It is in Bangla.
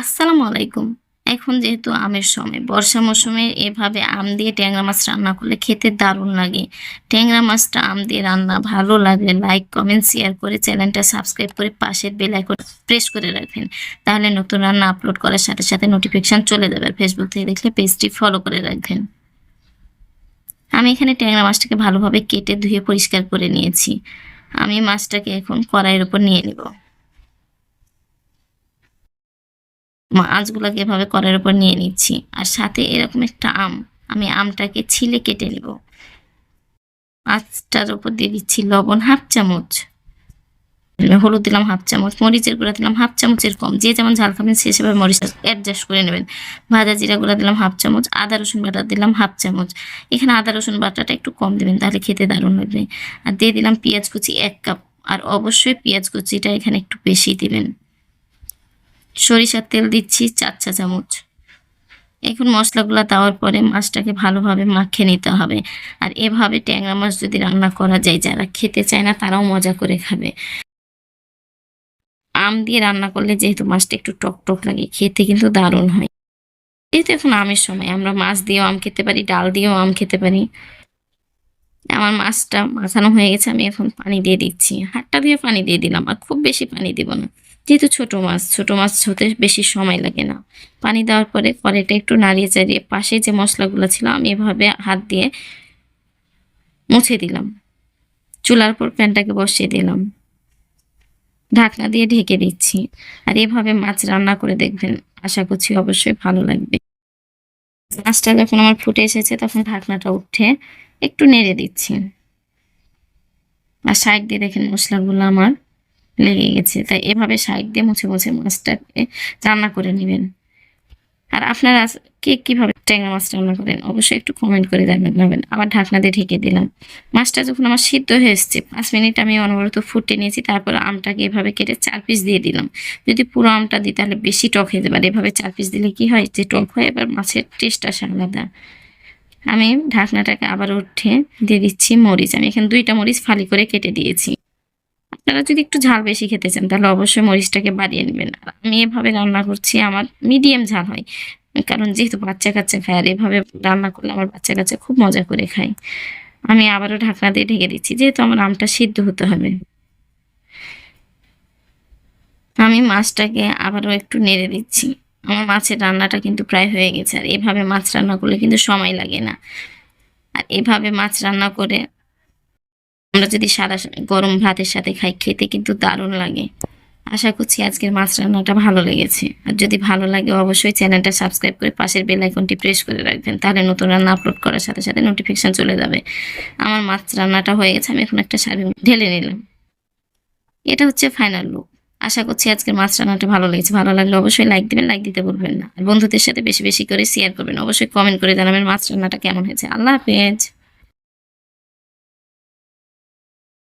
আসসালামু আলাইকুম। এখন যেহেতু আমের সময়, বর্ষা মৌসুমে এভাবে আম দিয়ে ট্যাংরা মাছ রান্না করলে খেতে দারুণ লাগে। ট্যাংরা মাছটা আম দিয়ে রান্না ভালো লাগলে লাইক, কমেন্ট, শেয়ার করে চ্যানেলটা সাবস্ক্রাইব করে পাশের বেল আইকন প্রেস করে রাখবেন। তাহলে নতুন রান্না আপলোড করার সাথে সাথে নোটিফিকেশন চলে যাবে ফেসবুক থেকে দেখলে পেজটি ফলো করে রাখবেন। আমি এখানে ট্যাংরা মাছটাকে ভালোভাবে কেটে ধুয়ে পরিষ্কার করে নিয়েছি। আমি মাছটাকে এখন কড়াইয়ের উপর নিয়ে নিব। মাছগুলোকে এভাবে কড়াইয়ের উপর নিয়ে নিচ্ছি। আর সাথে এরকম একটা আম, আমি আমটাকে ছিলে কেটে নেব। মাছটার উপর দিয়ে দিচ্ছি লবণ হাফ চামচ। হলুদ দিলাম হাফ চামচ, মরিচের গুঁড়া দিলাম হাফ চামচের কম। যে যেমন ঝাল খাবেন, সে হিসেবে মরিচ অ্যাডজাস্ট করে নেবেন। ভাজা জিরা গুঁড়া দিলাম হাফ চামচ, আদা রসুন বাটা দিলাম হাফ চামচ। এখানে আদা রসুন বাটাটা একটু কম দেবেন, তাহলে খেতে দারুণ লাগবে। আর দিয়ে দিলাম পেঁয়াজ কুচি এক কাপ। আর অবশ্যই পেঁয়াজ কুচিটা এখানে একটু বেশি দিবেন। সরিষার তেল দিচ্ছি চার চা চামচ। এখন মশলাগুলো দেওয়ার পরে মাছটাকে ভালোভাবে মাখিয়ে নিতে হবে। আর এভাবে ট্যাংরা মাছ যদি রান্না করা যায়, যারা খেতে চায় না, তারাও মজা করে খাবে। আম দিয়ে রান্না করলে যেহেতু মাছটা একটু টক টক লাগে, খেতে কিন্তু দারুণ হয়। যেহেতু এখন আমের সময়, আমরা মাছ দিয়েও আম খেতে পারি, ডাল দিয়েও আম খেতে পারি। আমার মাছটা মাখানো হয়ে গেছে, আমি এখন পানি দিয়ে দিচ্ছি। হাতটা দিয়ে পানি দিয়ে দিলাম, আর খুব বেশি পানি দিব না। যেহেতু ছোট মাছ ছোট মাছ হতে বেশি সময় লাগে না। পানি দেওয়ার পরে কড়াইটা একটু নাড়িয়ে চাড়িয়ে পাশে যে মশলাগুলো ছিল, আমি এভাবে হাত দিয়ে মুছে দিলাম। চুলার পর প্যানটাকে বসিয়ে দিলাম। ঢাকনা দিয়ে ঢেকে দিচ্ছি। আর এভাবে মাছ রান্না করে দেখবেন, আশা করছি অবশ্যই ভালো লাগবে। মাছটা যখন আমার ফুটে এসেছে, তখন ঢাকনাটা উঠে একটু নেড়ে দিচ্ছি। আর সাইড দিয়ে দেখেন মশলাগুলো আমার লেগে গেছে। তাই এভাবে সাইড দিয়ে মুছে মুছে মাছটাকে রান্না করে নেবেন। আর আপনারা কে কীভাবে ট্যাংরা মাছ রান্না করেন, অবশ্যই একটু কমেন্ট করে জানাবেন আবার ঢাকনা দিয়ে ঢেকে দিলাম। মাছটা যখন আমার সিদ্ধ হয়ে এসছে, পাঁচ মিনিট আমি অনবরত ফুটে নিয়েছি, তারপর আমটাকে এভাবে কেটে চার পিস দিয়ে দিলাম। যদি পুরো আমটা দিই, তাহলে বেশি টক হয়ে যাবে। এভাবে চার পিস দিলে কি হয়, যে টক হয়, এবার মাছের টেস্ট আসে আলাদা। আমি ঢাকনাটাকে আবার উঠে দিয়ে দিচ্ছি মরিচ। আমি এখানে দুইটা মরিচ ফালি করে কেটে দিয়েছি। আপনারা যদি একটু ঝাল বেশি খেতে চান, তাহলে অবশ্যই মরিচটাকে বাড়িয়ে নেবেন। আর আমি এভাবে রান্না করছি, আমার মিডিয়াম ঝাল হয়। কারণ যেহেতু বাচ্চা কাচ্চা খায়, আর এভাবে রান্না করলে আমার বাচ্চা কাচ্চা খুব মজা করে খায়। আমি আবারও ঢাকনা দিয়ে ঢেকে দিচ্ছি, যেহেতু আমার আমটা সিদ্ধ হতে হবে। আমি মাছটাকে আবারও একটু নেড়ে দিচ্ছি। আমার মাছের রান্নাটা কিন্তু প্রায় হয়ে গেছে, আর এভাবে মাছ রান্না করলে কিন্তু সময় লাগে না। আর এভাবে মাছ রান্না করে আমরা যদি সাদা গরম ভাতের সাথে খাই, খেতে কিন্তু দারুণ লাগে। আশা করছি আজকের মাছ রান্নাটা ভালো লেগেছে। আর যদি ভালো লাগে, অবশ্যই চ্যানেলটা সাবস্ক্রাইব করে পাশের বেল আইকনটি প্রেস করে রাখবেন। তাহলে নতুন রান্না আপলোড করার সাথে সাথে নোটিফিকেশন চলে যাবে। আমার মাছ রান্নাটা হয়ে গেছে, আমি এখন একটা শাড়ি ঢেলে নিলাম। এটা হচ্ছে ফাইনাল লুক আশা করছি আজকের মাছ রান্নাটা ভালো লেগেছে। ভালো লাগলে অবশ্যই লাইক দিবেন লাইক দিতে বলবেন না। আর বন্ধুদের সাথে বেশি বেশি করে শেয়ার করবেন। অবশ্যই কমেন্ট করে জানাবেন মাছ রান্নাটা কেমন হয়েছে। আল্লাহ হাফেজ।